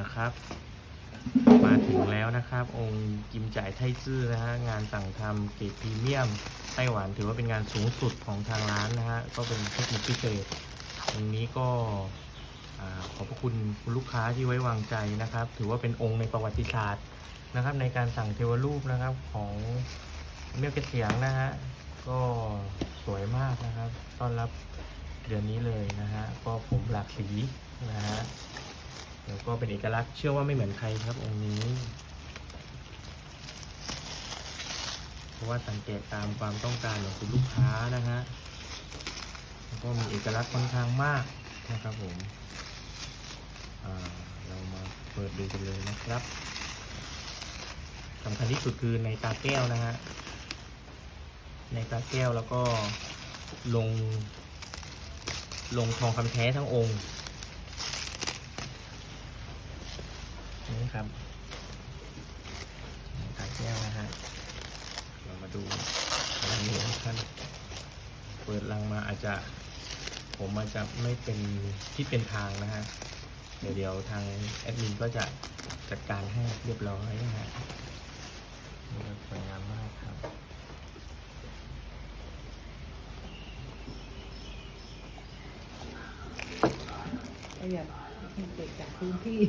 นะครับ มาถึงแล้วนะครับ องค์กิมจ่ายไทซื่อนะฮะงานสั่งทำเกรดพรีเมียมไต้หวันถือว่าเป็นงานสูงสุดของทางร้านนะฮะก็เป็นเทคนิคพิเศษตรงนี้ก็ขอบพระคุณคุณลูกค้าที่ไว้วางใจนะครับ ถือว่าเป็นองค์ในประวัติศาสตร์นะครับ ในการสั่งเทวรูปนะครับของเมียวเกษียงนะฮะก็สวยมากนะครับ ต้อนรับเดือนนี้เลยนะฮะ ก็ผมหลากสีนะฮะ แล้วก็เป็นเอกลักษณ์เชื่อว่าไม่เหมือนใครครับองค์นี้ เพราะว่าสังเกตตามความต้องการของคุณลูกค้านะฮะแล้วก็มีเอกลักษณ์ค่อนข้างมากนะครับผมเรามาเปิดดูกันเลยนะครับสำคัญที่สุดคือในตาแก้วนะฮะในตาแก้วแล้วก็ลง ลงทองคำแท้ทั้งองค์ นี่ครับตาแก้วนะฮะเรามาดูลังนี้ท่านเปิดลังมาอาจจะผมอาจจะไม่เป็นที่เป็นทางนะฮะเดี๋ยวเดี๋ยวทางแอดมินก็จะจัดการให้เรียบร้อยนะฮะนี่ก็สวยงามมากครับประหยัดเก็บจากพื้นที่